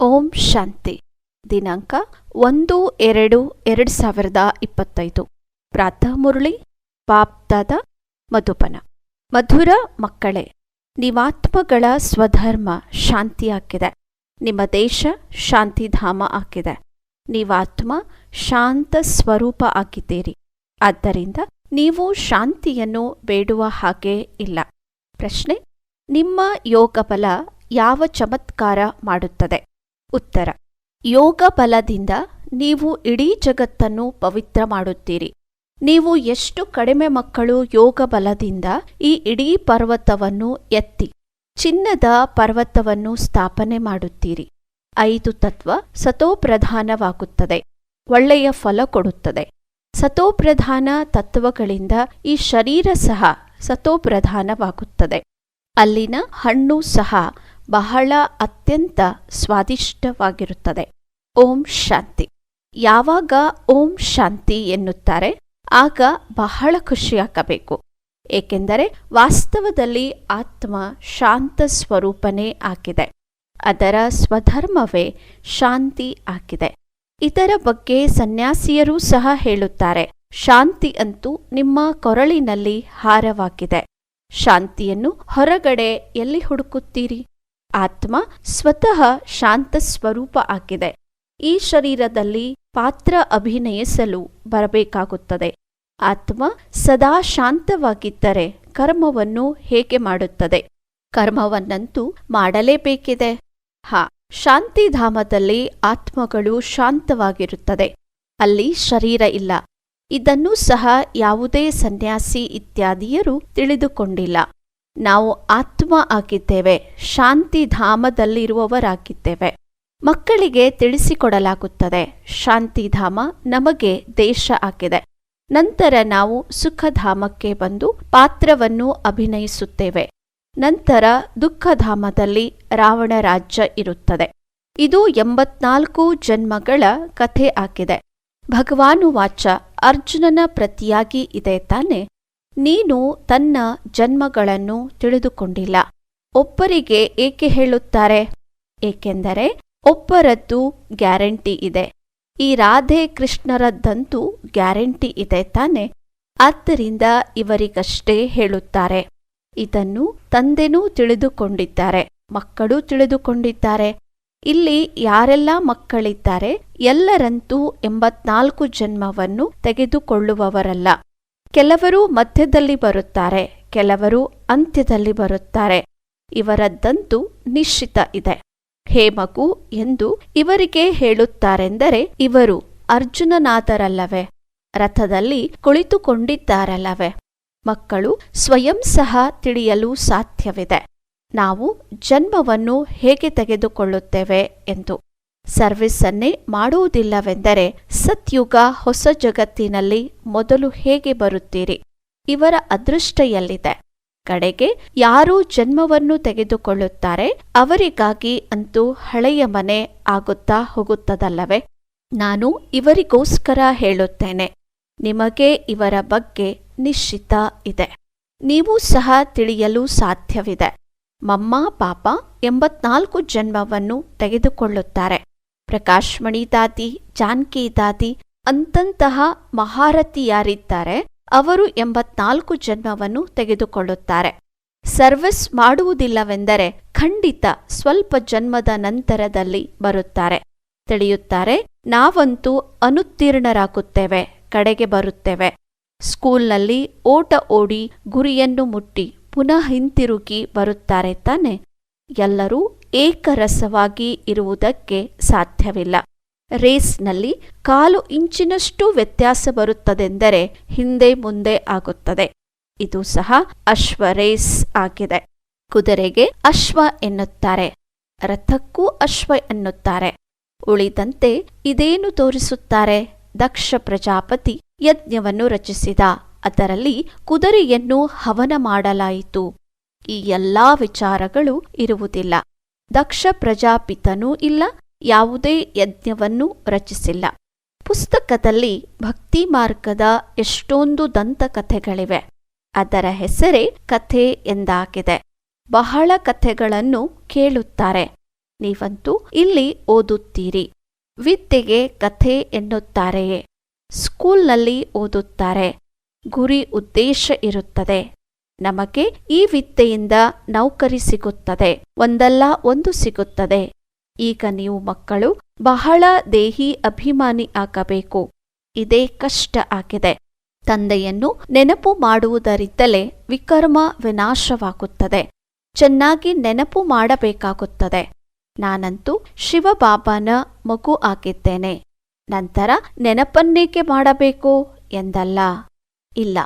ಓಂ ಶಾಂತಿ. ದಿನಾಂಕ ಒಂದು ಎರಡು ಎರಡು ಸಾವಿರದ ಇಪ್ಪತ್ತೈದು. ಪ್ರಾತಃ ಮುರಳಿ ಮಧುಪನ. ಮಧುರ ಮಕ್ಕಳೇ, ನಿವಾತ್ಮಗಳ ಸ್ವಧರ್ಮ ಶಾಂತಿಯಾಗಿದೆ. ನಿಮ್ಮ ದೇಶ ಶಾಂತಿಧಾಮ ಆಗಿದೆ. ನೀವಾತ್ಮ ಶಾಂತ ಸ್ವರೂಪ ಆಗಿದ್ದೀರಿ. ಆದ್ದರಿಂದ ನೀವು ಶಾಂತಿಯನ್ನು ಬೇಡುವ ಹಾಗೆ ಇಲ್ಲ. ಪ್ರಶ್ನೆ, ನಿಮ್ಮ ಯೋಗ ಬಲ ಯಾವ ಚಮತ್ಕಾರ ಮಾಡುತ್ತದೆ? ಉತ್ತರ. ಯೋಗ ಬಲದಿಂದ ನೀವು ಇಡೀ ಜಗತ್ತನ್ನು ಪವಿತ್ರ ಮಾಡುತ್ತೀರಿ. ನೀವು ಎಷ್ಟು ಕಡಿಮೆ ಮಕ್ಕಳು ಯೋಗ ಬಲದಿಂದ ಈ ಇಡೀ ಪರ್ವತವನ್ನು ಎತ್ತಿ, ಚಿನ್ನದ ಪರ್ವತವನ್ನು ಸ್ಥಾಪನೆ ಮಾಡುತ್ತೀರಿ. ಐದು ತತ್ವ ಸತೋಪ್ರಧಾನವಾಗುತ್ತದೆ. ಒಳ್ಳೆಯ ಫಲ ಕೊಡುತ್ತದೆ. ಸತೋಪ್ರಧಾನ ತತ್ವಗಳಿಂದ ಈ ಶರೀರ ಸಹ ಸತೋಪ್ರಧಾನವಾಗುತ್ತದೆ. ಅಲ್ಲಿನ ಹಣ್ಣು ಸಹ ಬಹಳ ಅತ್ಯಂತ ಸ್ವಾದಿಷ್ಟವಾಗಿರುತ್ತದೆ. ಓಂ ಶಾಂತಿ. ಯಾವಾಗ ಓಂ ಶಾಂತಿ ಎನ್ನುತ್ತಾರೆ, ಆಗ ಬಹಳ ಖುಷಿಯಾಗಬೇಕು ಏಕೆಂದರೆ ವಾಸ್ತವದಲ್ಲಿ ಆತ್ಮ ಶಾಂತ ಸ್ವರೂಪನೇ ಆಗಿದೆ. ಅದರ ಸ್ವಧರ್ಮವೇ ಶಾಂತಿ ಆಗಿದೆ. ಇದರ ಬಗ್ಗೆ ಸನ್ಯಾಸಿಯರೂ ಸಹ ಹೇಳುತ್ತಾರೆ, ಶಾಂತಿ ಅಂತೂ ನಿಮ್ಮ ಕೊರಳಿನಲ್ಲಿ ಹಾರವಾಗಿದೆ. ಶಾಂತಿಯನ್ನು ಹೊರಗಡೆ ಎಲ್ಲಿ ಹುಡುಕುತ್ತೀರಿ? ಆತ್ಮ ಸ್ವತಃ ಶಾಂತ ಸ್ವರೂಪ ಆಗಿದೆ. ಈ ಶರೀರದಲ್ಲಿ ಪಾತ್ರ ಅಭಿನಯಿಸಲು ಬರಬೇಕಾಗುತ್ತದೆ. ಆತ್ಮ ಸದಾ ಶಾಂತವಾಗಿದ್ದರೆ ಕರ್ಮವನ್ನು ಹೇಗೆ ಮಾಡುತ್ತದೆ? ಕರ್ಮವನ್ನಂತೂ ಮಾಡಲೇಬೇಕಿದೆ. ಹಾ, ಶಾಂತಿಧಾಮದಲ್ಲಿ ಆತ್ಮಗಳು ಶಾಂತವಾಗಿರುತ್ತದೆ. ಅಲ್ಲಿ ಶರೀರ ಇಲ್ಲ. ಇದನ್ನು ಸಹ ಯಾವುದೇ ಸನ್ಯಾಸಿ ಇತ್ಯಾದಿಯರು ತಿಳಿದುಕೊಂಡಿಲ್ಲ. ನಾವು ಆತ್ಮ ಆಗಿದ್ದೇವೆ ಶಾಂತಿಧಾಮದಲ್ಲಿರುವವರಾಗಿದ್ದೇವೆ ಮಕ್ಕಳಿಗೆ ತಿಳಿಸಿಕೊಡಲಾಗುತ್ತದೆ ಶಾಂತಿಧಾಮ ನಮಗೆ ದೇಶ ಆಗಿದೆ ನಂತರ ನಾವು ಸುಖಧಾಮಕ್ಕೆ ಬಂದು ಪಾತ್ರವನ್ನು ಅಭಿನಯಿಸುತ್ತೇವೆ. ನಂತರ ದುಃಖಧಾಮದಲ್ಲಿ ರಾವಣ ರಾಜ್ಯ ಇರುತ್ತದೆ. ಇದು ಎಂಬತ್ನಾಲ್ಕು ಜನ್ಮಗಳ ಕಥೆ ಆಗಿದೆ. ಭಗವಾನು ವಾಚ ಅರ್ಜುನನ ಪ್ರತಿಯಾಗಿ ಇದೆ ತಾನೆ? ನೀನು ತನ್ನ ಜನ್ಮಗಳನ್ನು ತಿಳಿದುಕೊಂಡಿಲ್ಲ. ಒಬ್ಬರಿಗೆ ಏಕೆ ಹೇಳುತ್ತಾರೆ? ಏಕೆಂದರೆ ಒಬ್ಬರದ್ದು ಗ್ಯಾರಂಟಿ ಇದೆ. ಈ ರಾಧೆ ಕೃಷ್ಣರದ್ದಂತೂ ಗ್ಯಾರಂಟಿ ಇದೆ ತಾನೆ. ಆದ್ದರಿಂದ ಇವರಿಗಷ್ಟೇ ಹೇಳುತ್ತಾರೆ. ಇದನ್ನು ತಂದೆನೂ ತಿಳಿದುಕೊಂಡಿದ್ದಾರೆ, ಮಕ್ಕಳು ತಿಳಿದುಕೊಂಡಿದ್ದಾರೆ. ಇಲ್ಲಿ ಯಾರೆಲ್ಲ ಮಕ್ಕಳಿದ್ದಾರೆ? ಎಲ್ಲರಂತೂ ಎಂಬತ್ನಾಲ್ಕು ಜನ್ಮವನ್ನು ತೆಗೆದುಕೊಳ್ಳುವವರಲ್ಲ. ಕೆಲವರು ಮಧ್ಯದಲ್ಲಿ ಬರುತ್ತಾರೆ, ಕೆಲವರು ಅಂತ್ಯದಲ್ಲಿ ಬರುತ್ತಾರೆ. ಇವರದ್ದಂತೂ ನಿಶ್ಚಿತ ಇದೆ. ಹೇ ಮಗು ಎಂದು ಇವರಿಗೆ ಹೇಳುತ್ತಾರೆಂದರೆ ಇವರು ಅರ್ಜುನನಾಥರಲ್ಲವೇ ರಥದಲ್ಲಿ ಕುಳಿತುಕೊಂಡಿದ್ದಾರಲ್ಲವೇ. ಮಕ್ಕಳು ಸ್ವಯಂ ಸಹ ತಿಳಿಯಲು ಸಾಧ್ಯವಿದೆ. ನಾವು ಜನ್ಮವನ್ನು ಹೇಗೆ ತೆಗೆದುಕೊಳ್ಳುತ್ತೇವೆ ಎಂದು ಸರ್ವಿಸನ್ನೇ ಮಾಡುವುದಿಲ್ಲವೆಂದರೆ ಸತ್ಯುಗ ಹೊಸ ಜಗತ್ತಿನಲ್ಲಿ ಮೊದಲು ಹೇಗೆ ಬರುತ್ತೀರಿ? ಇವರ ಅದೃಷ್ಟ ಎಲ್ಲಿದೆ? ಕಡೆಗೆ ಯಾರು ಜನ್ಮವನ್ನು ತೆಗೆದುಕೊಳ್ಳುತ್ತಾರೆ? ಅವರಿಗಾಗಿ ಅಂತೂ ಹಳೆಯ ಮನೆ ಆಗುತ್ತಾ ಹೋಗುತ್ತದಲ್ಲವೇ? ನಾನು ಇವರಿಗೋಸ್ಕರ ಹೇಳುತ್ತೇನೆ. ನಿಮಗೆ ಇವರ ಬಗ್ಗೆ ನಿಶ್ಚಿತ ಇದೆ. ನೀವು ಸಹ ತಿಳಿಯಲು ಸಾಧ್ಯವಿದೆ. ಮಮ್ಮ, ಪಾಪ ಎಂಬತ್ನಾಲ್ಕು ಜನ್ಮವನ್ನು ತೆಗೆದುಕೊಳ್ಳುತ್ತಾರೆ. ಪ್ರಕಾಶ್ಮಣಿ ತಾತಿ, ಜಾನ್ಕಿ ತಾತಿ ಅಂತಂತಹ ಮಹಾರಥಿಯಾರಿದ್ದಾರೆ. ಅವರು ಎಂಬತ್ನಾಲ್ಕು ಜನ್ಮವನ್ನು ತೆಗೆದುಕೊಳ್ಳುತ್ತಾರೆ. ಸರ್ವಿಸ್ ಮಾಡುವುದಿಲ್ಲವೆಂದರೆ ಖಂಡಿತ ಸ್ವಲ್ಪ ಜನ್ಮದ ನಂತರದಲ್ಲಿ ಬರುತ್ತಾರೆ. ತಿಳಿಯುತ್ತಾರೆ, ನಾವಂತೂ ಅನುತ್ತೀರ್ಣರಾಗುತ್ತೇವೆ, ಕಡೆಗೆ ಬರುತ್ತೇವೆ. ಸ್ಕೂಲ್ನಲ್ಲಿ ಓಟ ಓಡಿ ಗುರಿಯನ್ನು ಮುಟ್ಟಿ ಪುನಃ ಹಿಂತಿರುಗಿ ಬರುತ್ತಾರೆ ತಾನೆ. ಎಲ್ಲರೂ ಏಕರಸವಾಗಿ ಇರುವುದಕ್ಕೆ ಸಾಧ್ಯವಿಲ್ಲ. ರೇಸ್ನಲ್ಲಿ ಕಾಲು ಇಂಚಿನಷ್ಟು ವ್ಯತ್ಯಾಸ ಬರುತ್ತದೆಂದರೆ ಹಿಂದೆ ಮುಂದೆ ಆಗುತ್ತದೆ. ಇದು ಸಹ ಅಶ್ವ ರೇಸ್ ಆಗಿದೆ. ಕುದುರೆಗೆ ಅಶ್ವ ಎನ್ನುತ್ತಾರೆ. ರಥಕ್ಕೂ ಅಶ್ವ ಎನ್ನುತ್ತಾರೆ. ಉಳಿದಂತೆ ಇದೇನು ತೋರಿಸುತ್ತಾರೆ? ದಕ್ಷ ಪ್ರಜಾಪತಿ ಯಜ್ಞವನ್ನು ರಚಿಸಿದ. ಅದರಲ್ಲಿ ಕುದುರೆಯನ್ನು ಹವನ ಮಾಡಲಾಯಿತು. ಈ ಎಲ್ಲಾ ವಿಚಾರಗಳು ಇರುವುದಿಲ್ಲ. ದಕ್ಷ ಪ್ರಜಾಪಿತನೂ ಇಲ್ಲ, ಯಾವುದೇ ಯಜ್ಞವನ್ನು ರಚಿಸಿಲ್ಲ. ಪುಸ್ತಕದಲ್ಲಿ ಭಕ್ತಿ ಮಾರ್ಗದ ಎಷ್ಟೊಂದು ದಂತಕಥೆಗಳಿವೆ. ಅದರ ಹೆಸರೇ ಕಥೆ ಎಂದಾಗಿದೆ. ಬಹಳ ಕಥೆಗಳನ್ನು ಕೇಳುತ್ತಾರೆ. ನೀವಂತೂ ಇಲ್ಲಿ ಓದುತ್ತೀರಿ. ವಿದ್ಯೆಗೆ ಕಥೆ ಎನ್ನುತ್ತಾರೆಯೇ. ಸ್ಕೂಲ್ನಲ್ಲಿ ಓದುತ್ತಾರೆ. ಗುರಿ ಉದ್ದೇಶ ಇರುತ್ತದೆ. ನಮಗೆ ಈ ವಿದ್ಯೆಯಿಂದ ನೌಕರಿ ಸಿಗುತ್ತದೆ, ಒಂದಲ್ಲ ಒಂದು ಸಿಗುತ್ತದೆ. ಈಗ ನೀವು ಮಕ್ಕಳು, ಬಹಳ ದೇಹಿ ಅಭಿಮಾನಿ ಆಗಬೇಕು. ಇದೇ ಕಷ್ಟ ಆಗಿದೆ. ತಂದೆಯನ್ನು ನೆನಪು ಮಾಡುವುದರಿಂದಲೇ ವಿಕರ್ಮ ವಿನಾಶವಾಗುತ್ತದೆ. ಚೆನ್ನಾಗಿ ನೆನಪು ಮಾಡಬೇಕಾಗುತ್ತದೆ. ನಾನಂತೂ ಶಿವಬಾಬಾನ ಮಗು ಆಗಿದ್ದೇನೆ. ನಂತರ ನೆನಪನ್ನೇಕೆ ಮಾಡಬೇಕು ಎಂದಲ್ಲ. ಇಲ್ಲ.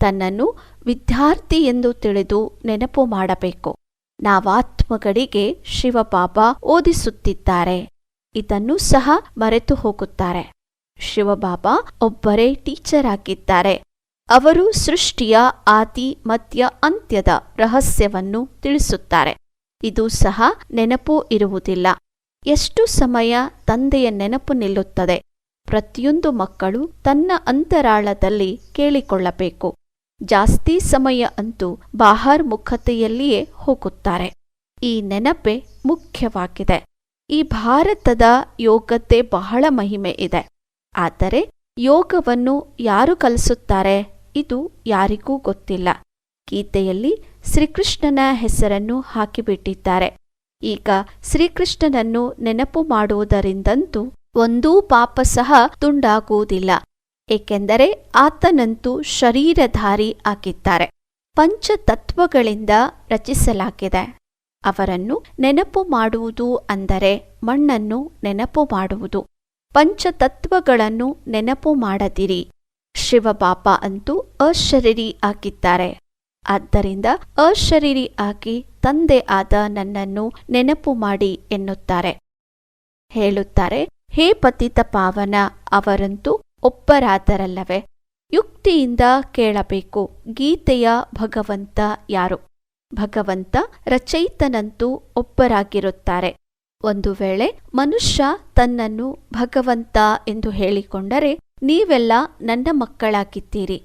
ತನ್ನನ್ನು ವಿದ್ಯಾರ್ಥಿ ಎಂದು ತಿಳಿದು ನೆನಪು ಮಾಡಬೇಕು. ನಾವಾತ್ಮಗಳಿಗೆ ಶಿವಬಾಬಾ ಓದಿಸುತ್ತಿದ್ದಾರೆ. ಇದನ್ನು ಸಹ ಮರೆತು ಹೋಗುತ್ತಾರೆ. ಶಿವಬಾಬಾ ಒಬ್ಬರೇ ಟೀಚರ್ ಆಗಿದ್ದಾರೆ. ಅವರು ಸೃಷ್ಟಿಯ ಆದಿ ಮಧ್ಯ ಅಂತ್ಯದ ರಹಸ್ಯವನ್ನು ತಿಳಿಸುತ್ತಾರೆ. ಇದು ಸಹ ನೆನಪು ಇರುವುದಿಲ್ಲ. ಎಷ್ಟು ಸಮಯ ತಂದೆಯ ನೆನಪು ನಿಲ್ಲುತ್ತದೆ. ಪ್ರತಿಯೊಂದು ಮಕ್ಕಳು ತನ್ನ ಅಂತರಾಳದಲ್ಲಿ ಕೇಳಿಕೊಳ್ಳಬೇಕು. ಜಾಸ್ತಿ ಸಮಯ ಅಂತೂ ಬಾಹರ್ಮುಖತೆಯಲ್ಲಿಯೇ ಹೋಗುತ್ತಾರೆ. ಈ ನೆನಪೆ ಮುಖ್ಯವಾಗಿದೆ. ಈ ಭಾರತದ ಯೋಗತೆ ಬಹಳ ಮಹಿಮೆ ಇದೆ. ಆದರೆ ಯೋಗವನ್ನು ಯಾರು ಕಲಿಸುತ್ತಾರೆ? ಇದು ಯಾರಿಗೂ ಗೊತ್ತಿಲ್ಲ. ಗೀತೆಯಲ್ಲಿ ಶ್ರೀಕೃಷ್ಣನ ಹೆಸರನ್ನು ಹಾಕಿಬಿಟ್ಟಿದ್ದಾರೆ. ಈಗ ಶ್ರೀಕೃಷ್ಣನನ್ನು ನೆನಪು ಮಾಡುವುದರಿಂದಂತೂ ಒಂದೂ ಪಾಪ ಸಹ ತುಂಡಾಗುವುದಿಲ್ಲ. ಏಕೆಂದರೆ ಆತನಂತೂ ಶರೀರಧಾರಿ ಆಗಿದ್ದಾರೆ. ಪಂಚತತ್ವಗಳಿಂದ ರಚಿಸಲಾಗಿದೆ. ಅವರನ್ನು ನೆನಪು ಮಾಡುವುದು ಅಂದರೆ ಮಣ್ಣನ್ನು ನೆನಪು ಮಾಡುವುದು. ಪಂಚತತ್ವಗಳನ್ನು ನೆನಪು ಮಾಡದಿರಿ. ಶಿವಬಾಪ ಅಂತೂ ಅಶರೀರಿ ಆಗಿದ್ದಾರೆ. ಆದ್ದರಿಂದ ಅಶರೀರಿ ಆಗಿ ತಂದೆ ಆದ ನನ್ನನ್ನು ನೆನಪು ಮಾಡಿ ಎನ್ನುತ್ತಾರೆ. ಹೇಳುತ್ತಾರೆ, ಹೇ ಪತಿತ ಪಾವನ, ಅವರಂತೂ ಒಬ್ಬರಾದರಲ್ಲವೇ? ಯುಕ್ತಿಯಿಂದ ಕೇಳಬೇಕು. ಗೀತೆಯ ಭಗವಂತ ಯಾರು? ಭಗವಂತ ರಚಯಿತನಂತೂ ಒಬ್ಬರಾಗಿರುತ್ತಾರೆ. ಒಂದು ವೇಳೆ ಮನುಷ್ಯ ತನ್ನನ್ನು ಭಗವಂತ ಎಂದು ಹೇಳಿಕೊಂಡರೆ ನೀವೆಲ್ಲ ನನ್ನ ಮಕ್ಕಳಾಗಿದ್ದೀರಿ.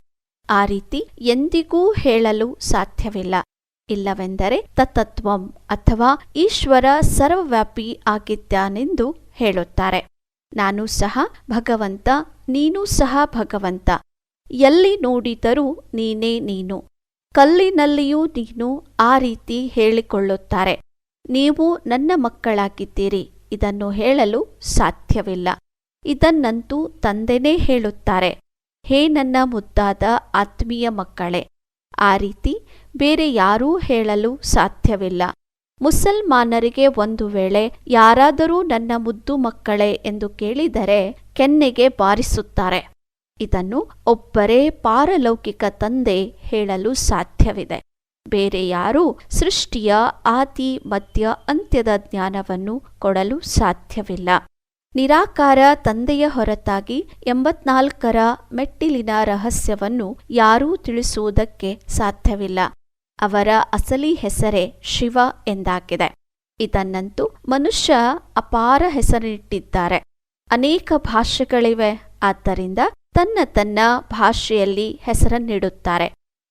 ಆ ರೀತಿ ಎಂದಿಗೂ ಹೇಳಲು ಸಾಧ್ಯವಿಲ್ಲ. ಇಲ್ಲವೆಂದರೆ ತತತ್ವಂ ಅಥವಾ ಈಶ್ವರ ಸರ್ವವ್ಯಾಪಿ ಆಗಿದ್ದಾನೆಂದು ಹೇಳುತ್ತಾರೆ. ನಾನು ಸಹ ಭಗವಂತ ನೀನೂ ಸಹ ಭಗವಂತ. ಎಲ್ಲಿ ನೋಡಿದರೂ ನೀನೇ ನೀನು. ಕಲ್ಲಿನಲ್ಲಿಯೂ ನೀನು ಆ ರೀತಿ ಹೇಳಿಕೊಳ್ಳುತ್ತಾರೆ. ನೀವು ನನ್ನ ಮಕ್ಕಳಾಗಿದ್ದೀರಿ. ಇದನ್ನು ಹೇಳಲು ಸಾಧ್ಯವಿಲ್ಲ. ಇದನ್ನಂತೂ ತಂದೆನೇ ಹೇಳುತ್ತಾರೆ. ಹೇ ನನ್ನ ಮುದ್ದಾದ ಆತ್ಮೀಯ ಮಕ್ಕಳೇ. ಆ ರೀತಿ ಬೇರೆ ಯಾರೂ ಹೇಳಲು ಸಾಧ್ಯವಿಲ್ಲ. ಮುಸಲ್ಮಾನರಿಗೆ ಒಂದು ವೇಳೆ ಯಾರಾದರೂ ನನ್ನ ಮುದ್ದು ಮಕ್ಕಳೇ ಎಂದು ಕೇಳಿದರೆ ಕೆನ್ನೆಗೆ ಬಾರಿಸುತ್ತಾರೆ. ಇದನ್ನು ಒಬ್ಬರೇ ಪಾರಲೌಕಿಕ ತಂದೆ ಹೇಳಲು ಸಾಧ್ಯವಿದೆ. ಬೇರೆ ಯಾರೂ ಸೃಷ್ಟಿಯ ಆದಿ, ಮಧ್ಯ, ಅಂತ್ಯದ ಜ್ಞಾನವನ್ನು ಕೊಡಲು ಸಾಧ್ಯವಿಲ್ಲ. ನಿರಾಕಾರ ತಂದೆಯ ಹೊರತಾಗಿ ಎಂಬತ್ನಾಲ್ಕರ ಮೆಟ್ಟಿಲಿನ ರಹಸ್ಯವನ್ನು ಯಾರೂ ತಿಳಿಸುವುದಕ್ಕೆ ಸಾಧ್ಯವಿಲ್ಲ. ಅವರ ಅಸಲಿ ಹೆಸರೇ ಶಿವ ಎಂದಾಗಿದೆ. ಇದನ್ನಂತೂ ಮನುಷ್ಯ ಅಪಾರ ಹೆಸರಿಟ್ಟಿದ್ದಾರೆ. ಅನೇಕ ಭಾಷೆಗಳಿವೆ ಆದ್ದರಿಂದ ತನ್ನ ತನ್ನ ಭಾಷೆಯಲ್ಲಿ ಹೆಸರನ್ನಿಡುತ್ತಾರೆ.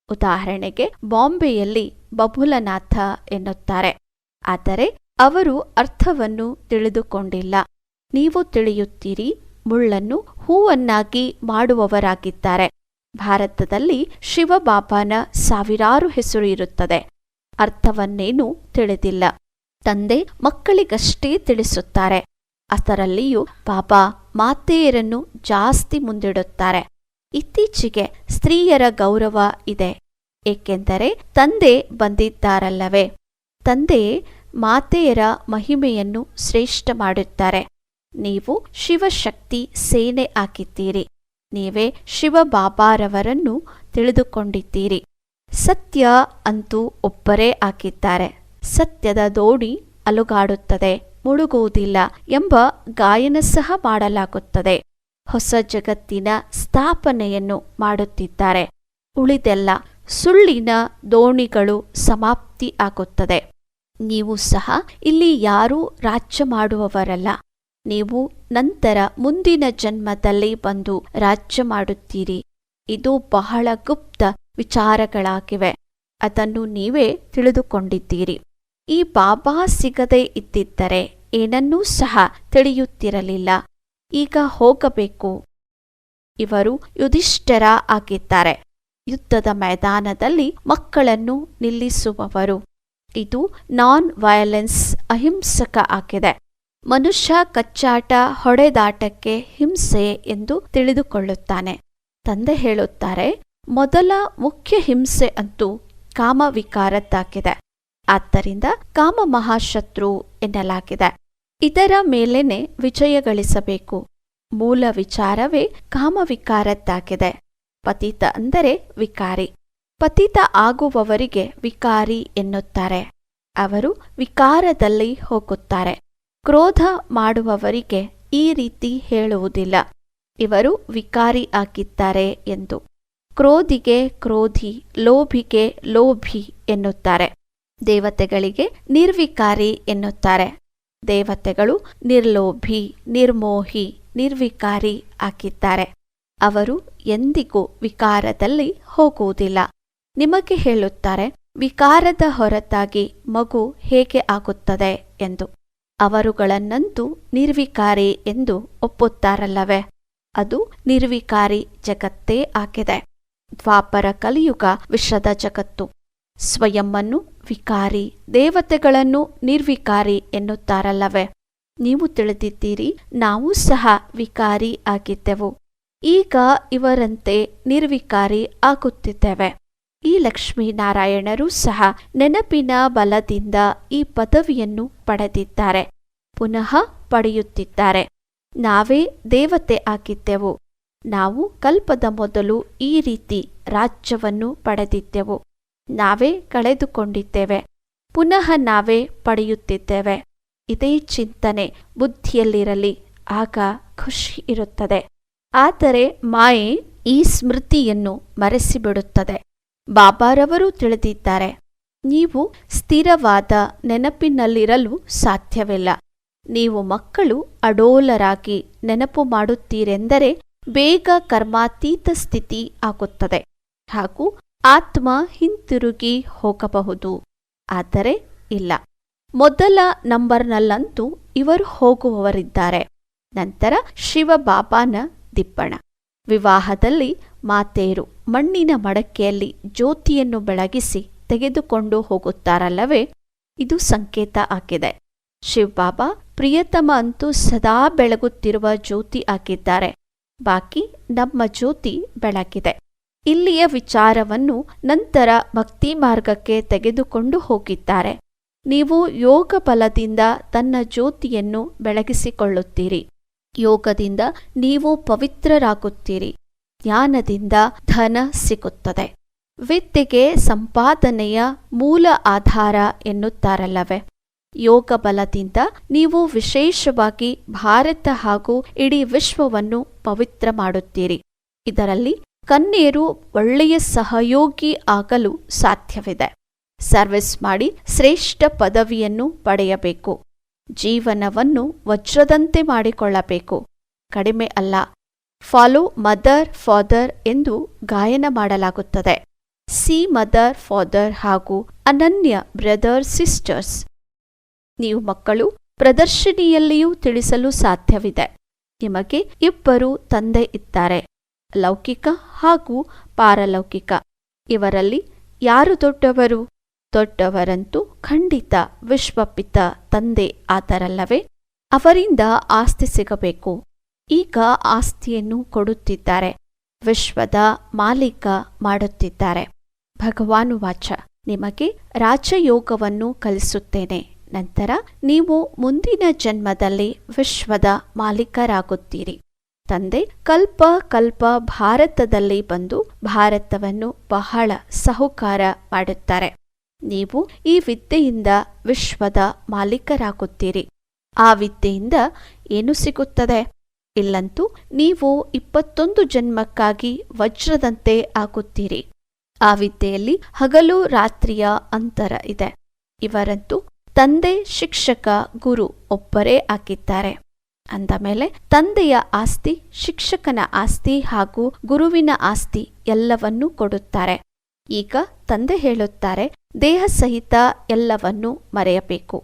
ಉದಾಹರಣೆಗೆ ಬಾಂಬೆಯಲ್ಲಿ ಬಬುಲನಾಥ ಎನ್ನುತ್ತಾರೆ. ಆದರೆ ಅವರು ಅರ್ಥವನ್ನು ತಿಳಿದುಕೊಂಡಿಲ್ಲ. ನೀವು ತಿಳಿಯುತ್ತೀರಿ, ಮುಳ್ಳನ್ನು ಹೂವನ್ನಾಗಿ ಮಾಡುವವರಾಗಿದ್ದಾರೆ. ಭಾರತದಲ್ಲಿ ಶಿವಬಾಬಾನ ಸಾವಿರಾರು ಹೆಸರು ಇರುತ್ತದೆ. ಅರ್ಥವನ್ನೇನೂ ತಿಳಿದಿಲ್ಲ. ತಂದೆ ಮಕ್ಕಳಿಗಷ್ಟೇ ತಿಳಿಸುತ್ತಾರೆ. ಅದರಲ್ಲಿಯೂ ಬಾಬಾ ಮಾತೆಯರನ್ನು ಜಾಸ್ತಿ ಮುಂದಿಡುತ್ತಾರೆ. ಇತ್ತೀಚೆಗೆ ಸ್ತ್ರೀಯರ ಗೌರವ ಇದೆ. ಏಕೆಂದರೆ ತಂದೆ ಬಂದಿದ್ದಾರಲ್ಲವೇ? ತಂದೆ ಮಾತೆಯರ ಮಹಿಮೆಯನ್ನು ಶ್ರೇಷ್ಠ ಮಾಡುತ್ತಾರೆ ನೀವು ಶಿವಶಕ್ತಿ ಸೇನೆ ಆಗಿದ್ದೀರಿ ನೀವೇ ಶಿವಬಾಬಾರವರನ್ನು ತಿಳಿದುಕೊಂಡಿದ್ದೀರಿ. ಸತ್ಯ ಅಂತೂ ಒಬ್ಬರೇ ಹಾಕಿದ್ದಾರೆ. ಸತ್ಯದ ದೋಣಿ ಅಲುಗಾಡುತ್ತದೆ, ಮುಳುಗುವುದಿಲ್ಲ ಎಂಬ ಗಾಯನ ಸಹ ಮಾಡಲಾಗುತ್ತದೆ. ಹೊಸ ಜಗತ್ತಿನ ಸ್ಥಾಪನೆಯನ್ನು ಮಾಡುತ್ತಿದ್ದಾರೆ. ಉಳಿದೆಲ್ಲ ಸುಳ್ಳಿನ ದೋಣಿಗಳು ಸಮಾಪ್ತಿ ಆಗುತ್ತದೆ. ನೀವು ಸಹ ಇಲ್ಲಿ ಯಾರೂ ರಾಜ್ಯ ಮಾಡುವವರಲ್ಲ. ನೀವು ನಂತರ ಮುಂದಿನ ಜನ್ಮದಲ್ಲಿ ಬಂದು ರಾಜ್ಯ ಮಾಡುತ್ತೀರಿ. ಇದು ಬಹಳ ಗುಪ್ತ ವಿಚಾರಗಳಾಗಿವೆ. ಅದನ್ನು ನೀವೇ ತಿಳಿದುಕೊಂಡಿದ್ದೀರಿ. ಈ ಬಾಬಾ ಸಿಗದೆ ಇದ್ದಿದ್ದರೆ ಏನನ್ನೂ ಸಹ ತಿಳಿಯುತ್ತಿರಲಿಲ್ಲ. ಈಗ ಹೋಗಬೇಕು. ಇವರು ಯುಧಿಷ್ಠರ ಆಗಿದ್ದಾರೆ. ಯುದ್ಧದ ಮೈದಾನದಲ್ಲಿ ಮಕ್ಕಳನ್ನು ನಿಲ್ಲಿಸುವವರು. ಇದು ನಾನ್ ವಯಲೆನ್ಸ್ ಅಹಿಂಸಕ ಆಗಿದೆ. ಮನುಷ್ಯ ಕಚ್ಚಾಟ, ಹೊಡೆದಾಟಕ್ಕೆ ಹಿಂಸೆ ಎಂದು ತಿಳಿದುಕೊಳ್ಳುತ್ತಾನೆ. ತಂದೆ ಹೇಳುತ್ತಾರೆ, ಮೊದಲ ಮುಖ್ಯ ಹಿಂಸೆ ಅಂತೂ ಕಾಮವಿಕಾರದ್ದಾಗಿದೆ ಆದ್ದರಿಂದ ಕಾಮ ಮಹಾಶತ್ರು ಎನ್ನಲಾಗಿದೆ. ಇದರ ಮೇಲೇನೆ ವಿಜಯ ಗಳಿಸಬೇಕು. ಮೂಲ ವಿಚಾರವೇ ಕಾಮವಿಕಾರದ್ದಾಗಿದೆ ಪತಿತ ಅಂದರೆ ವಿಕಾರಿ. ಪತಿತ ಆಗುವವರಿಗೆ ವಿಕಾರಿ ಎನ್ನುತ್ತಾರೆ. ಅವರು ವಿಕಾರದಲ್ಲಿ ಹೋಗುತ್ತಾರೆ. ಕ್ರೋಧ ಮಾಡುವವರಿಗೆ ಈ ರೀತಿ ಹೇಳುವುದಿಲ್ಲ. ಇವರು ವಿಕಾರಿ ಆಗಿದ್ದಾರೆ ಎಂದು. ಕ್ರೋಧಿಗೆ ಕ್ರೋಧಿ, ಲೋಭಿಗೆ ಲೋಭಿ ಎನ್ನುತ್ತಾರೆ. ದೇವತೆಗಳಿಗೆ ನಿರ್ವಿಕಾರಿ ಎನ್ನುತ್ತಾರೆ. ದೇವತೆಗಳು ನಿರ್ಲೋಭಿ, ನಿರ್ಮೋಹಿ, ನಿರ್ವಿಕಾರಿ ಆಗಿದ್ದಾರೆ. ಅವರು ಎಂದಿಗೂ ವಿಕಾರದಲ್ಲಿ ಹೋಗುವುದಿಲ್ಲ. ನಿಮಗೆ ಹೇಳುತ್ತಾರೆ, ವಿಕಾರದ ಹೊರತಾಗಿ ಮಗು ಹೇಗೆ ಆಗುತ್ತದೆ ಎಂದು. ಅವರುಗಳನ್ನಂತೂ ನಿರ್ವಿಕಾರಿ ಎಂದು ಒಪ್ಪುತ್ತಾರಲ್ಲವೇ? ಅದು ನಿರ್ವಿಕಾರಿ ಜಗತ್ತೇ ಆಗಿದೆ. ದ್ವಾಪರ ಕಲಿಯುಗ ವಿಷದ ಜಗತ್ತು. ಸ್ವಯಂನ್ನು ವಿಕಾರಿ, ದೇವತೆಗಳನ್ನು ನಿರ್ವಿಕಾರಿ ಎನ್ನುತ್ತಾರಲ್ಲವೇ? ನೀವು ತಿಳಿದಿದ್ದೀರಿ, ನಾವು ಸಹ ವಿಕಾರಿ ಆಗಿದ್ದೆವು. ಈಗ ಇವರಂತೆ ನಿರ್ವಿಕಾರಿ ಆಗುತ್ತಿದ್ದೇವೆ. ಈ ಲಕ್ಷ್ಮೀನಾರಾಯಣರು ಸಹ ನೆನಪಿನ ಬಲದಿಂದ ಈ ಪದವಿಯನ್ನು ಪಡೆದಿದ್ದಾರೆ. ಪುನಃ ಪಡೆಯುತ್ತಿದ್ದಾರೆ. ನಾವೇ ದೇವತೆ ಆಗಿದ್ದೆವು. ನಾವು ಕಲ್ಪದ ಮೊದಲು ಈ ರೀತಿ ರಾಜ್ಯವನ್ನು ಪಡೆದಿದ್ದೆವು. ನಾವೇ ಕಳೆದುಕೊಂಡಿದ್ದೇವೆ. ಪುನಃ ನಾವೇ ಪಡೆಯುತ್ತಿದ್ದೇವೆ. ಇದೇ ಚಿಂತನೆ ಬುದ್ಧಿಯಲ್ಲಿರಲಿ, ಆಗ ಖುಷಿ ಇರುತ್ತದೆ. ಆದರೆ ಮಾಯೆ ಈ ಸ್ಮೃತಿಯನ್ನು ಮರೆಸಿಬಿಡುತ್ತದೆ. ಬಾಬಾರವರು ತಿಳಿದಿದ್ದಾರೆ. ನೀವು ಸ್ಥಿರವಾದ ನೆನಪಿನಲ್ಲಿರಲು ಸಾಧ್ಯವಿಲ್ಲ. ನೀವು ಮಕ್ಕಳು ಅಡೋಲರಾಗಿ ನೆನಪು ಮಾಡುತ್ತೀರೆಂದರೆ ಬೇಗ ಕರ್ಮಾತೀತ ಸ್ಥಿತಿ ಆಗುತ್ತದೆ ಹಾಗೂ ಆತ್ಮ ಹಿಂತಿರುಗಿ ಹೋಗಬಹುದು. ಆದರೆ ಇಲ್ಲ. ಮೊದಲ ನಂಬರ್ನಲ್ಲಂತೂ ಇವರು ಹೋಗುವವರಿದ್ದಾರೆ. ನಂತರ ಶಿವಬಾಬಾನ ದಿಬ್ಬಣ. ವಿವಾಹದಲ್ಲಿ ಮಾತೇರು, ಮಣ್ಣಿನ ಮಡಕೆಯಲ್ಲಿ ಜ್ಯೋತಿಯನ್ನು ಬೆಳಗಿಸಿ ತೆಗೆದುಕೊಂಡು ಹೋಗುತ್ತಾರಲ್ಲವೇ? ಇದು ಸಂಕೇತ ಆಗಿದೆ. ಶಿವಬಾಬಾ ಪ್ರಿಯತಮ ಅಂತೂ ಸದಾ ಬೆಳಗುತ್ತಿರುವ ಜ್ಯೋತಿ ಆಗಿದ್ದಾರೆ. ಬಾಕಿ ನಮ್ಮ ಜ್ಯೋತಿ ಬೆಳಗಿದೆ. ಇಲ್ಲಿಯ ವಿಚಾರವನ್ನು ನಂತರ ಭಕ್ತಿ ಮಾರ್ಗಕ್ಕೆ ತೆಗೆದುಕೊಂಡು ಹೋಗಿದ್ದಾರೆ. ನೀವು ಯೋಗ ಬಲದಿಂದ ತನ್ನ ಜ್ಯೋತಿಯನ್ನು ಬೆಳಗಿಸಿಕೊಳ್ಳುತ್ತೀರಿ. ಯೋಗದಿಂದ ನೀವು ಪವಿತ್ರರಾಗುತ್ತೀರಿ. ಜ್ಞಾನದಿಂದ ಧನ ಸಿಗುತ್ತದೆ ವಿದ್ಯೆಗೆ ಸಂಪಾದನೆಯ ಮೂಲ ಆಧಾರ ಎನ್ನುತ್ತಾರಲ್ಲವೇ? ಯೋಗ ಬಲದಿಂದ ನೀವು ವಿಶೇಷವಾಗಿ ಭಾರತ ಹಾಗೂ ಇಡೀ ವಿಶ್ವವನ್ನು ಪವಿತ್ರ ಮಾಡುತ್ತೀರಿ. ಇದರಲ್ಲಿ ಕನ್ಯರು ಒಳ್ಳೆಯ ಸಹಯೋಗಿ ಆಗಲು ಸಾಧ್ಯವಿದೆ. ಸರ್ವಿಸ್ ಮಾಡಿ ಶ್ರೇಷ್ಠ ಪದವಿಯನ್ನು ಪಡೆಯಬೇಕು. ಜೀವನವನ್ನು ವಜ್ರದಂತೆ ಮಾಡಿಕೊಳ್ಳಬೇಕು. ಕಡಿಮೆ ಅಲ್ಲ ಫಾಲೋ ಮದರ್, ಫಾದರ್ ಎಂದು ಗಾಯನ ಮಾಡಲಾಗುತ್ತದೆ. ಸಿ ಮದರ್, ಫಾದರ್ ಹಾಗೂ ಅನನ್ಯ ಬ್ರದರ್, ಸಿಸ್ಟರ್ಸ್. ನೀವು ಮಕ್ಕಳು, ಪ್ರದರ್ಶನಿಯಲ್ಲಿಯೂ ತಿಳಿಸಲು ಸಾಧ್ಯವಿದೆ. ನಿಮಗೆ ಇಬ್ಬರು ತಂದೆ ಇದ್ದಾರೆ. ಲೌಕಿಕ ಹಾಗೂ ಪಾರಲೌಕಿಕ. ಇವರಲ್ಲಿ ಯಾರು ದೊಡ್ಡವರು? ದೊಡ್ಡವರಂತೂ ಖಂಡಿತ ವಿಶ್ವಪಿತ ತಂದೆ ಆತರಲ್ಲವೇ ಅವರಿಂದ ಆಸ್ತಿ ಸಿಗಬೇಕು. ಈಗ ಆಸ್ತಿಯನ್ನು ಕೊಡುತ್ತಿದ್ದಾರೆ, ವಿಶ್ವದ ಮಾಲೀಕ ಮಾಡುತ್ತಿದ್ದಾರೆ. ಭಗವಾನು ವಾಚ, ನಿಮಗೆ ರಾಜಯೋಗವನ್ನು ಕಲಿಸುತ್ತೇನೆ. ನಂತರ ನೀವು ಮುಂದಿನ ಜನ್ಮದಲ್ಲಿ ವಿಶ್ವದ ಮಾಲೀಕರಾಗುತ್ತೀರಿ. ತಂದೆ, ಕಲ್ಪ ಕಲ್ಪ ಭಾರತದಲ್ಲಿ ಬಂದು ಭಾರತವನ್ನು ಬಹಳ ಸಹುಕಾರ ಮಾಡುತ್ತಾರೆ. ನೀವು ಈ ವಿದ್ಯೆಯಿಂದ ವಿಶ್ವದ ಮಾಲೀಕರಾಗುತ್ತೀರಿ. ಆ ವಿದ್ಯೆಯಿಂದ ಏನು ಸಿಗುತ್ತದೆ? ಇಲ್ಲಂತೂ ನೀವು ಇಪ್ಪತ್ತೊಂದು ಜನ್ಮಕ್ಕಾಗಿ ವಜ್ರದಂತೆ ಆಗುತ್ತೀರಿ. ಆ ವಿದ್ಯೆಯಲ್ಲಿ ಹಗಲು ರಾತ್ರಿಯ ಅಂತರ ಇದೆ. ಇವರಂತೂ ತಂದೆ, ಶಿಕ್ಷಕ, ಗುರು ಒಬ್ಬರೇ ಆಗಿದ್ದಾರೆ. ಅಂದ ಮೇಲೆ ತಂದೆಯ ಆಸ್ತಿ, ಶಿಕ್ಷಕನ ಆಸ್ತಿ ಹಾಗೂ ಗುರುವಿನ ಆಸ್ತಿ ಎಲ್ಲವನ್ನೂ ಕೊಡುತ್ತಾರೆ. ಈಗ ತಂದೆ ಹೇಳುತ್ತಾರೆ, ದೇಹ ಸಹಿತ ಎಲ್ಲವನ್ನೂ ಮರೆಯಬೇಕು.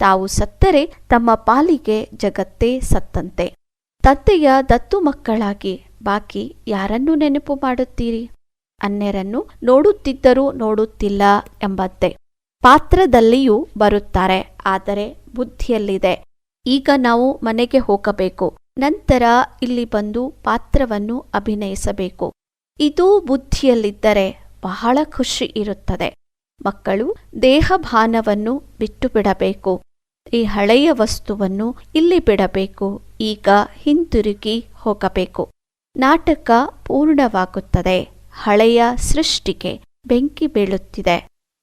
ತಾವು ಸತ್ತರೆ ತಮ್ಮ ಪಾಲಿಗೆ ಜಗತ್ತೇ ಸತ್ತಂತೆ. ತಂದೆಯ ದತ್ತು ಮಕ್ಕಳಾಗಿ ಬಾಕಿ ಯಾರನ್ನು ನೆನಪು ಮಾಡುತ್ತೀರಿ? ಅನ್ಯರನ್ನು ನೋಡುತ್ತಿದ್ದರೂ ನೋಡುತ್ತಿಲ್ಲ ಎಂಬಂತೆ. ಪಾತ್ರದಲ್ಲಿಯೂ ಬರುತ್ತಾರೆ, ಆದರೆ ಬುದ್ಧಿಯಲ್ಲಿದೆ. ಈಗ ನಾವು ಮನೆಗೆ ಹೋಗಬೇಕು, ನಂತರ ಇಲ್ಲಿ ಬಂದು ಪಾತ್ರವನ್ನು ಅಭಿನಯಿಸಬೇಕು. ಇದು ಬುದ್ಧಿಯಲ್ಲಿದ್ದರೆ ಬಹಳ ಖುಷಿ ಇರುತ್ತದೆ. ಮಕ್ಕಳು ದೇಹಭಾನವನ್ನು ಬಿಟ್ಟು ಬಿಡಬೇಕು ಈ ಹಳೆಯ ವಸ್ತುವನ್ನು ಇಲ್ಲಿ ಬಿಡಬೇಕು. ಈಗ ಹಿಂತಿರುಗಿ ಹೋಗಬೇಕು. ನಾಟಕ ಪೂರ್ಣವಾಗುತ್ತದೆ. ಹಳೆಯ ಸೃಷ್ಟಿಗೆ ಬೆಂಕಿ ಬೀಳುತ್ತಿದೆ.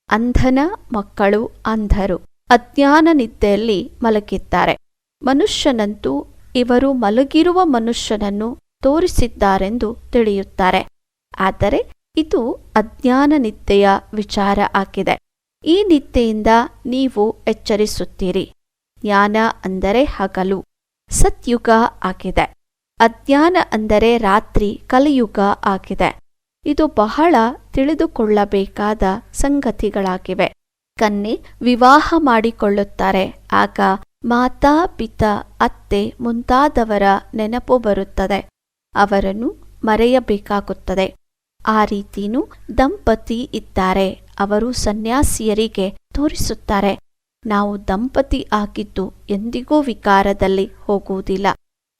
ಅಂಧನ ಮಕ್ಕಳು ಅಂಧರು. ಅಜ್ಞಾನ ನಿದ್ದೆಯಲ್ಲಿ ಮಲಗಿದ್ದಾರೆ. ಮನುಷ್ಯನಂತೂ ಇವರು ಮಲಗಿರುವ ಮನುಷ್ಯನನ್ನು ತೋರಿಸಿದ್ದಾರೆಂದು ತಿಳಿಯುತ್ತಾರೆ. ಆದರೆ ಇದು ಅಜ್ಞಾನ ನಿದ್ದೆಯ ವಿಚಾರ ಆಗಿದೆ. ಈ ನಿದ್ದೆಯಿಂದ ನೀವು ಎಚ್ಚರಿಸುತ್ತೀರಿ. ಜ್ಞಾನ ಅಂದರೆ ಹಗಲು. ಸತ್ಯುಗ ಆಗಿದೆ. ಅಜ್ಞಾನ ಅಂದರೆ ರಾತ್ರಿ, ಕಲಿಯುಗ ಆಗಿದೆ. ಇದು ಬಹಳ ತಿಳಿದುಕೊಳ್ಳಬೇಕಾದ ಸಂಗತಿಗಳಾಗಿವೆ. ಕನ್ನಿ ವಿವಾಹ ಮಾಡಿಕೊಳ್ಳುತ್ತಾರೆ. ಆಗ ಮಾತಾ, ಪಿತ, ಅತ್ತೆ ಮುಂತಾದವರ ನೆನಪು ಬರುತ್ತದೆ. ಅವರನ್ನು ಮರೆಯಬೇಕಾಗುತ್ತದೆ. ಆ ರೀತಿಯೂ ದಂಪತಿ ಇದ್ದಾರೆ. ಅವರು ಸನ್ಯಾಸಿಯರಿಗೆ ತೋರಿಸುತ್ತಾರೆ. ನಾವು ದಂಪತಿ ಆಗಿದ್ದು ಎಂದಿಗೂ ವಿಕಾರದಲ್ಲಿ ಹೋಗುವುದಿಲ್ಲ.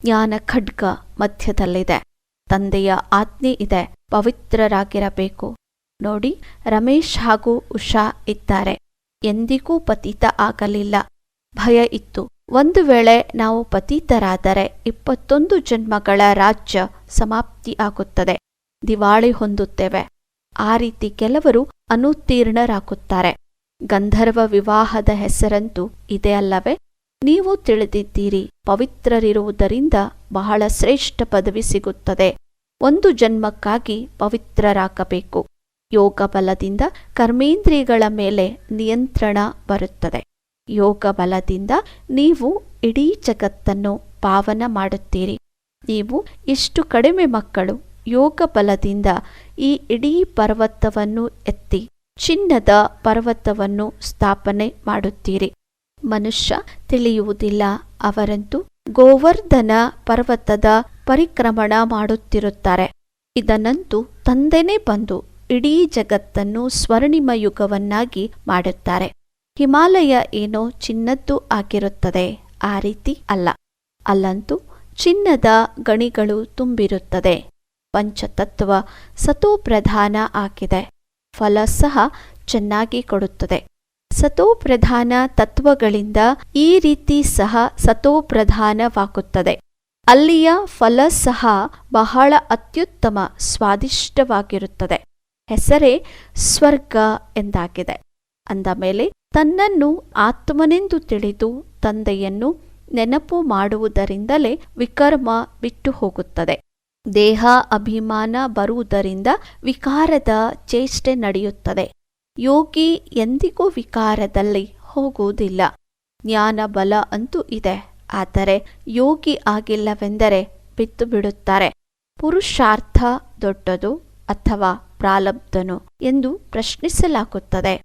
ಜ್ಞಾನ ಖಡ್ಗ ಮಧ್ಯದಲ್ಲಿದೆ. ತಂದೆಯ ಆಜ್ಞೆ ಇದೆ. ಪವಿತ್ರರಾಗಿರಬೇಕು. ನೋಡಿ, ರಮೇಶ್ ಹಾಗೂ ಉಷಾ ಇದ್ದಾರೆ. ಎಂದಿಗೂ ಪತಿತ ಆಗಲಿಲ್ಲ. ಭಯ ಇತ್ತು. ಒಂದು ವೇಳೆ ನಾವು ಪತೀತರಾದರೆ ಇಪ್ಪತ್ತೊಂದು ಜನ್ಮಗಳ ರಾಜ್ಯ ಸಮಾಪ್ತಿ ಆಗುತ್ತದೆ. ದಿವಾಳಿ ಹೊಂದುತ್ತೇವೆ. ಆ ರೀತಿ ಕೆಲವರು ಅನುತ್ತೀರ್ಣರಾಗುತ್ತಾರೆ. ಗಂಧರ್ವ ವಿವಾಹದ ಹೆಸರಂತೂ ಇದೆ ಅಲ್ಲವೇ? ನೀವು ತಿಳಿದಿದ್ದೀರಿ, ಪವಿತ್ರರಿರುವುದರಿಂದ ಬಹಳ ಶ್ರೇಷ್ಠ ಪದವಿ ಸಿಗುತ್ತದೆ. ಒಂದು ಜನ್ಮಕ್ಕಾಗಿ ಪವಿತ್ರರಾಗಬೇಕು. ಯೋಗ ಬಲದಿಂದ ಕರ್ಮೇಂದ್ರಿಯಗಳ ಮೇಲೆ ನಿಯಂತ್ರಣ ಬರುತ್ತದೆ. ಯೋಗ ಬಲದಿಂದ ನೀವು ಇಡೀ ಜಗತ್ತನ್ನು ಪಾವನ ಮಾಡುತ್ತೀರಿ. ನೀವು ಎಷ್ಟು ಕಡಿಮೆ ಮಕ್ಕಳು ಯೋಗ ಬಲದಿಂದ ಈ ಇಡೀ ಪರ್ವತವನ್ನು ಎತ್ತಿ ಚಿನ್ನದ ಪರ್ವತವನ್ನು ಸ್ಥಾಪನೆ ಮಾಡುತ್ತೀರಿ. ಮನುಷ್ಯ ತಿಳಿಯುವುದಿಲ್ಲ, ಅವರಂತೂ ಗೋವರ್ಧನ ಪರ್ವತದ ಪರಿಕ್ರಮಣ ಮಾಡುತ್ತಿರುತ್ತಾರೆ. ಇದನ್ನಂತೂ ತಂದೆನೇ ಬಂದು ಇಡೀ ಜಗತ್ತನ್ನು ಸ್ವರ್ಣಿಮ ಯುಗವನ್ನಾಗಿ ಮಾಡುತ್ತಾರೆ. ಹಿಮಾಲಯ ಏನೋ ಚಿನ್ನದ್ದು ಆಗಿರುತ್ತದೆ, ಆ ರೀತಿ ಅಲ್ಲ. ಅಲ್ಲಂತೂ ಚಿನ್ನದ ಗಣಿಗಳು ತುಂಬಿರುತ್ತದೆ. ಪಂಚತತ್ವ ಸತೋಪ್ರಧಾನ ಆಗಿದೆ. ಫಲ ಸಹ ಚೆನ್ನಾಗಿ ಕೊಡುತ್ತದೆ. ಸತೋಪ್ರಧಾನ ತತ್ವಗಳಿಂದ ಈ ರೀತಿ ಸಹ ಸತೋಪ್ರಧಾನವಾಗುತ್ತದೆ ಅಲ್ಲಿಯ ಫಲ ಸಹ ಬಹಳ ಅತ್ಯುತ್ತಮ ಸ್ವಾದಿಷ್ಟವಾಗಿರುತ್ತದೆ. ಹೆಸರೇ ಸ್ವರ್ಗ ಎಂದಾಗಿದೆ. ಅಂದ ಮೇಲೆ ತನ್ನನ್ನು ಆತ್ಮನೆಂದು ತಿಳಿದು ತಂದೆಯನ್ನು ನೆನಪು ಮಾಡುವುದರಿಂದಲೇ ವಿಕರ್ಮ ಬಿಟ್ಟು ಹೋಗುತ್ತದೆ. ದೇಹ ಅಭಿಮಾನ ಬರುವುದರಿಂದ ವಿಕಾರದ ಚೇಷ್ಟೆ ನಡೆಯುತ್ತದೆ. ಯೋಗಿ ಎಂದಿಗೂ ವಿಕಾರದಲ್ಲಿ ಹೋಗುವುದಿಲ್ಲ. ಜ್ಞಾನ ಬಲ ಅಂತೂ ಇದೆ. ಆದರೆ ಯೋಗಿ ಆಗಿಲ್ಲವೆಂದರೆ ಬಿತ್ತು ಬಿಡುತ್ತಾರೆ. ಪುರುಷಾರ್ಥ ದೊಡ್ಡದು ಅಥವಾ ಪ್ರಾಲಬ್ಧನು ಎಂದು ಪ್ರಶ್ನಿಸಲಾಗುತ್ತದೆ.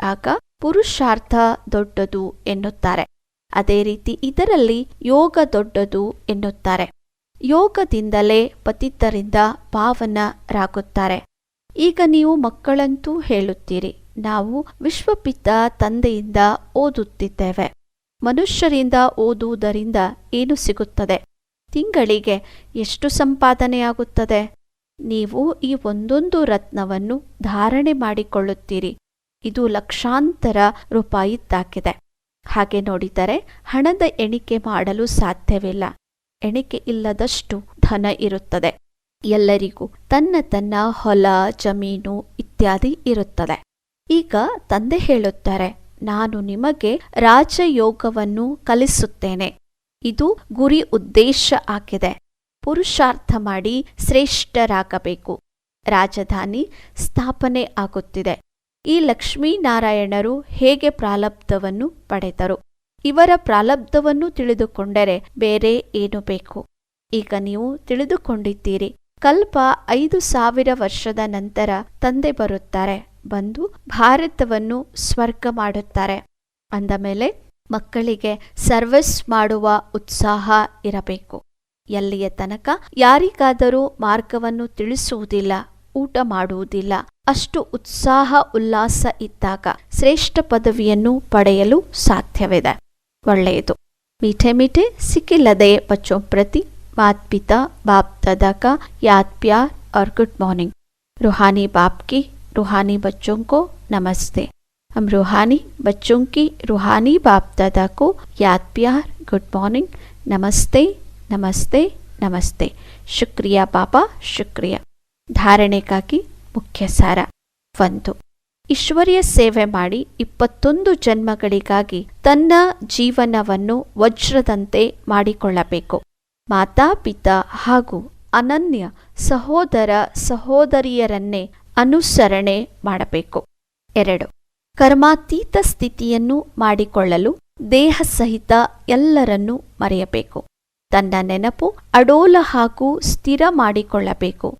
ಆಗ ಪುರುಷಾರ್ಥ ದೊಡ್ಡದು ಎನ್ನುತ್ತಾರೆ. ಅದೇ ರೀತಿ ಇದರಲ್ಲಿ ಯೋಗ ದೊಡ್ಡದು ಎನ್ನುತ್ತಾರೆ. ಯೋಗದಿಂದಲೇ ಪತಿತರಿಂದ ಪಾವನರಾಗುತ್ತಾರೆ ಈಗ ನೀವು ಮಕ್ಕಳಂತೂ ಹೇಳುತ್ತೀರಿ, ನಾವು ವಿಶ್ವಪಿತ ತಂದೆಯಿಂದ ಓದುತ್ತಿದ್ದೇವೆ. ಮನುಷ್ಯರಿಂದ ಓದುವುದರಿಂದ ಏನು ಸಿಗುತ್ತದೆ? ತಿಂಗಳಿಗೆ ಎಷ್ಟು ಸಂಪಾದನೆಯಾಗುತ್ತದೆ? ನೀವು ಈ ಒಂದೊಂದು ರತ್ನವನ್ನು ಧಾರಣೆ ಮಾಡಿಕೊಳ್ಳುತ್ತೀರಿ. ಇದು ಲಕ್ಷಾಂತರ ರೂಪಾಯಿದ್ದಾಗಿದೆ ಹಾಗೆ ನೋಡಿದರೆ ಹಣದ ಎಣಿಕೆ ಮಾಡಲು ಸಾಧ್ಯವಿಲ್ಲ. ಎಣಿಕೆ ಇಲ್ಲದಷ್ಟು ಧನ ಇರುತ್ತದೆ. ಎಲ್ಲರಿಗೂ ತನ್ನ ತನ್ನ ಹೊಲ, ಜಮೀನು ಇತ್ಯಾದಿ ಇರುತ್ತದೆ. ಈಗ ತಂದೆ ಹೇಳುತ್ತಾರೆ, ನಾನು ನಿಮಗೆ ರಾಜಯೋಗವನ್ನು ಕಲಿಸುತ್ತೇನೆ. ಇದು ಗುರಿ ಉದ್ದೇಶ ಆಗಿದೆ. ಪುರುಷಾರ್ಥ ಮಾಡಿ ಶ್ರೇಷ್ಠರಾಗಬೇಕು. ರಾಜಧಾನಿ ಸ್ಥಾಪನೆ ಆಗುತ್ತಿದೆ. ಈ ಲಕ್ಷ್ಮೀನಾರಾಯಣರು ಹೇಗೆ ಪ್ರಾಲಬ್ಧವನ್ನು ಪಡೆದರು? ಇವರ ಪ್ರಾಲಬ್ಧವನ್ನು ತಿಳಿದುಕೊಂಡರೆ ಬೇರೆ ಏನು ಬೇಕು? ಈಗ ನೀವು ತಿಳಿದುಕೊಂಡಿದ್ದೀರಿ. ಕಲ್ಪ ಐದು ಸಾವಿರ ವರ್ಷದ ನಂತರ ತಂದೆ ಬರುತ್ತಾರೆ. ಬಂದು ಭಾರತವನ್ನು ಸ್ವರ್ಗ ಮಾಡುತ್ತಾರೆ. ಅಂದ ಮೇಲೆ ಮಕ್ಕಳಿಗೆ ಸರ್ವಿಸ್ ಮಾಡುವ ಉತ್ಸಾಹ ಇರಬೇಕು. ಎಲ್ಲಿಯ ತನಕ ಯಾರಿಗಾದರೂ ಮಾರ್ಗವನ್ನು ತಿಳಿಸುವುದಿಲ್ಲ, ಊಟ ಮಾಡುವುದಿಲ್ಲ, ಅಷ್ಟು ಉತ್ಸಾಹ ಉಲ್ಲಾಸ ಇದ್ದಾಗ ಶ್ರೇಷ್ಠ ಪದವಿಯನ್ನು ಪಡೆಯಲು ಸಾಧ್ಯವಿದೆ. ಒಳ್ಳೆಯದು मीठे मीठे सिक्किलदे बच्चों प्रति मात पिता बाप दादा का याद प्यार और गुड मॉर्निंग रूहानी बाप की रूहानी बच्चों को नमस्ते हम रूहानी बच्चों की रूहानी बाप दादा को याद प्यार गुड मॉर्निंग नमस्ते नमस्ते नमस्ते शुक्रिया पापा शुक्रिया ಧಾರಣೆಗಾಗಿ ಮುಖ್ಯ ಸಾರ ಒಂದು ಈಶ್ವರ್ಯ ಸೇವೆ ಮಾಡಿ ಇಪ್ಪತ್ತೊಂದು ಜನ್ಮಗಳಿಗಾಗಿ ತನ್ನ ಜೀವನವನ್ನು ವಜ್ರದಂತೆ ಮಾಡಿಕೊಳ್ಳಬೇಕು. ಮಾತಾ, ಪಿತಾ ಹಾಗೂ ಅನನ್ಯ ಸಹೋದರ ಸಹೋದರಿಯರನ್ನೇ ಅನುಸರಣೆ ಮಾಡಬೇಕು. ಎರಡು, ಕರ್ಮಾತೀತ ಸ್ಥಿತಿಯನ್ನು ಮಾಡಿಕೊಳ್ಳಲು ದೇಹ ಸಹಿತ ಎಲ್ಲರನ್ನೂ ಮರೆಯಬೇಕು. ತನ್ನ ನೆನಪು ಅಡೋಲ ಹಾಗೂ ಸ್ಥಿರ ಮಾಡಿಕೊಳ್ಳಬೇಕು.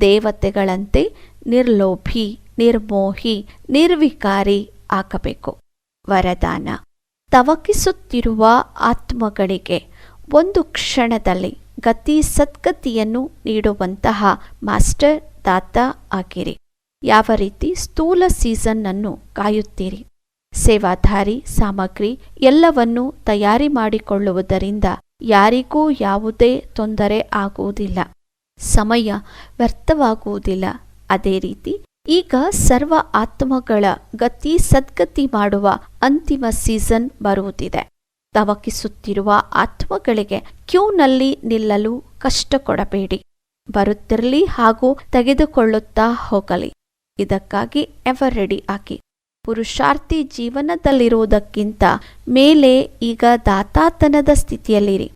ದೇವತೆಗಳಂತೆ ನಿರ್ಲೋಭಿ ನಿರ್ಮೋಹಿ, ನಿರ್ವಿಕಾರಿ ಆಗಬೇಕು. ವರದಾನ. ತವಕಿಸುತ್ತಿರುವ ಆತ್ಮಗಳಿಗೆ ಒಂದು ಕ್ಷಣದಲ್ಲಿ ಗತಿ ಸದ್ಗತಿಯನ್ನು ನೀಡುವಂತಹ ಮಾಸ್ಟರ್ ದಾತ ಆಗಿರಿ. ಯಾವ ರೀತಿ ಸ್ಥೂಲ ಸೀಸನ್ ಅನ್ನು ಕಾಯುತ್ತೀರಿ? ಸೇವಾಧಾರಿ, ಸಾಮಗ್ರಿ ಎಲ್ಲವನ್ನೂ ತಯಾರಿ ಮಾಡಿಕೊಳ್ಳುವುದರಿಂದ ಯಾರಿಗೂ ಯಾವುದೇ ತೊಂದರೆ ಆಗುವುದಿಲ್ಲ. ಸಮಯ ವ್ಯರ್ಥವಾಗುವುದಿಲ್ಲ. ಅದೇ ರೀತಿ ಈಗ ಸರ್ವ ಆತ್ಮಗಳ ಗತಿ ಸದ್ಗತಿ ಮಾಡುವ ಅಂತಿಮ ಸೀಸನ್ ಬರುವುದಿದೆ. ತವಕಿಸುತ್ತಿರುವ ಆತ್ಮಗಳಿಗೆ ಕ್ಯೂನಲ್ಲಿ ನಿಲ್ಲಲು ಕಷ್ಟ ಕೊಡಬೇಡಿ ಬರುತ್ತಿರಲಿ ಹಾಗೂ ತೆಗೆದುಕೊಳ್ಳುತ್ತಾ ಹೋಗಲಿ. ಇದಕ್ಕಾಗಿ ಎವರ್ ರೆಡಿ ಆಗಿ. ಪುರುಷಾರ್ಥಿ ಜೀವನದಲ್ಲಿರುವುದಕ್ಕಿಂತ ಮೇಲೆ ಈಗ ದಾತಾತನದ ಸ್ಥಿತಿಯಲ್ಲಿರಿ.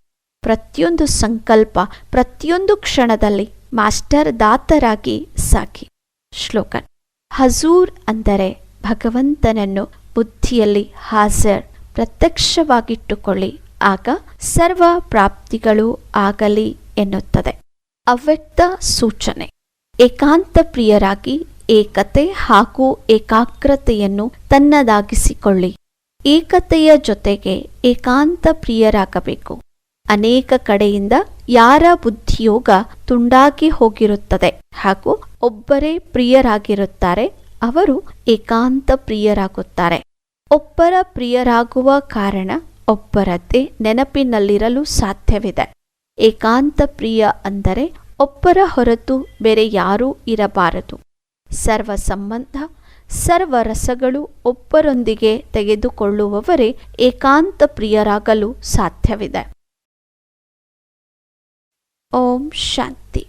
ಪ್ರತಿಯೊಂದು ಸಂಕಲ್ಪ, ಪ್ರತಿಯೊಂದು ಕ್ಷಣದಲ್ಲಿ ಮಾಸ್ಟರ್ ದಾತರಾಗಿ ಸಾಕಿ. ಶ್ಲೋಕನ್. ಹಜೂರ್ ಅಂದರೆ ಭಗವಂತನನ್ನು ಬುದ್ಧಿಯಲ್ಲಿ ಹಾಜರ್, ಪ್ರತ್ಯಕ್ಷವಾಗಿಟ್ಟುಕೊಳ್ಳಿ, ಆಗ ಸರ್ವ ಪ್ರಾಪ್ತಿಗಳು ಆಗಲಿ ಎನ್ನುತ್ತದೆ. ಅವ್ಯಕ್ತ ಸೂಚನೆ. ಏಕಾಂತ ಪ್ರಿಯರಾಗಿ ಏಕತೆ ಹಾಗೂ ಏಕಾಗ್ರತೆಯನ್ನು ತನ್ನದಾಗಿಸಿಕೊಳ್ಳಿ. ಏಕತೆಯ ಜೊತೆಗೆ ಏಕಾಂತ ಪ್ರಿಯರಾಗಬೇಕು. ಅನೇಕ ಕಡೆಯಿಂದ ಯಾರ ಬುದ್ಧಿಯೋಗ ತುಂಡಾಗಿ ಹೋಗಿರುತ್ತದೆ. ಹಾಗೂ ಒಬ್ಬರೇ ಪ್ರಿಯರಾಗಿರುತ್ತಾರೆ, ಅವರು ಏಕಾಂತ ಪ್ರಿಯರಾಗುತ್ತಾರೆ. ಒಬ್ಬರ ಪ್ರಿಯರಾಗುವ ಕಾರಣ ಒಬ್ಬರದ್ದೇ ನೆನಪಿನಲ್ಲಿರಲು ಸಾಧ್ಯವಿದೆ. ಏಕಾಂತ ಪ್ರಿಯ ಅಂದರೆ ಒಬ್ಬರ ಹೊರತು ಬೇರೆ ಯಾರೂ ಇರಬಾರದು. ಸರ್ವ ಸಂಬಂಧ ಸರ್ವ ರಸಗಳು ಒಬ್ಬರೊಂದಿಗೆ ತೆಗೆದುಕೊಳ್ಳುವವರೇ ಏಕಾಂತ ಪ್ರಿಯರಾಗಲು ಸಾಧ್ಯವಿದೆ. ಓಂ ಶಾಂತಿ